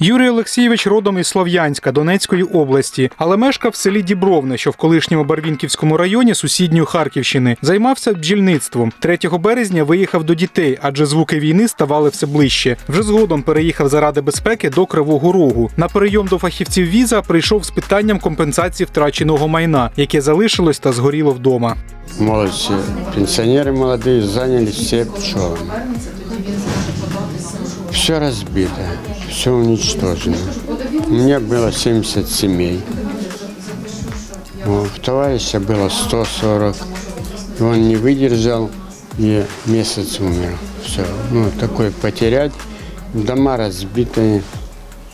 Юрій Олексійович родом із Слов'янська Донецької області, але мешкав в селі Дібровне, що в колишньому Барвінківському районі сусідньої Харківщини. Займався бджільництвом. 3 березня виїхав до дітей, адже звуки війни ставали все ближче. Вже згодом переїхав заради безпеки до Кривого Рогу. На прийом до фахівців віза прийшов з питанням компенсації втраченого майна, яке залишилось та згоріло вдома. Молодцы, пенсионеры молодые занялись все пчелами. Все разбито, все уничтожено. У меня было 70 семей. У товарища было 140. И он не выдержал и месяц умер. Все. Ну, такой потерять. Дома разбитые.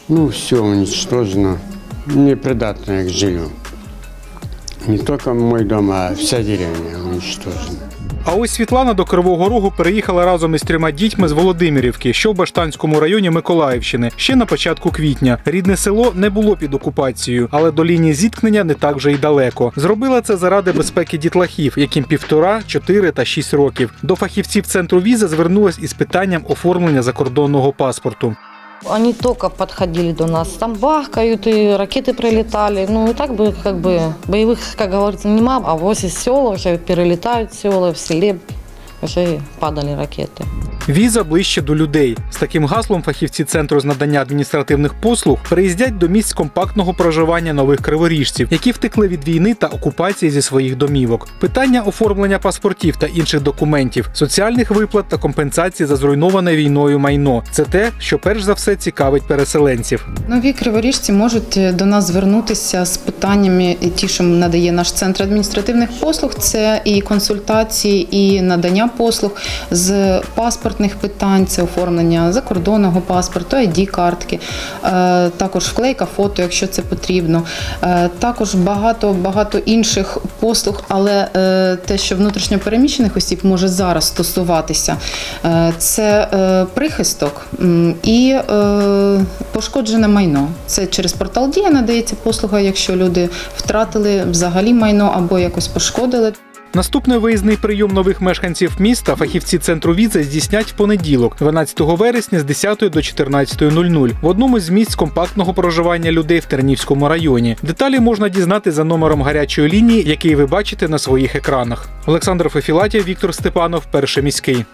Ну, все уничтожено. Непридатное к жилью. Не только мой дом, а вся деревня уничтожена. А ось Світлана до Кривого Рогу переїхала разом із трьома дітьми з Володимирівки, що в Баштанському районі Миколаївщини, ще на початку квітня. Рідне село не було під окупацією, але до лінії зіткнення не так вже й далеко. Зробила це заради безпеки дітлахів, яким півтора, чотири та шість років. До фахівців центру віза звернулась із питанням оформлення закордонного паспорту. Они только подходили до нас, там бахкают, и ракеты прилетали. Ну, и так бы, как бы, боевых, как говорится, нема, а вот из села уже перелетают села, в селе уже падали ракеты. Віза ближче до людей. З таким гаслом фахівці центру з надання адміністративних послуг приїздять до місць компактного проживання нових криворіжців, які втекли від війни та окупації зі своїх домівок. Питання оформлення паспортів та інших документів, соціальних виплат та компенсації за зруйноване війною майно це те, що перш за все цікавить переселенців. Нові криворіжці можуть е, до нас звернутися з питаннями, ті, що надає наш центр адміністративних послуг. Це і консультації, і надання послуг з паспортних питань, це оформлення закордонного паспорту, id картки, е, також вклейка фото, якщо це потрібно. Е, Також багато багато інших послуг, але е, те, що внутрішньопереміщених осіб може зараз стосуватися, це прихисток і пошкоджене майно. Це через портал Дія надається послуга, якщо люди втратили взагалі майно або якось пошкодили. Наступний виїзний прийом нових мешканців міста фахівці центру віза здійснять в понеділок, 12 вересня з 10 до 14.00 в одному з місць компактного проживання людей в Тернівському районі. Деталі можна дізнати за номером гарячої лінії, який ви бачите на своїх екранах. Олександр Фефілатів, Віктор Степанов, перший міський.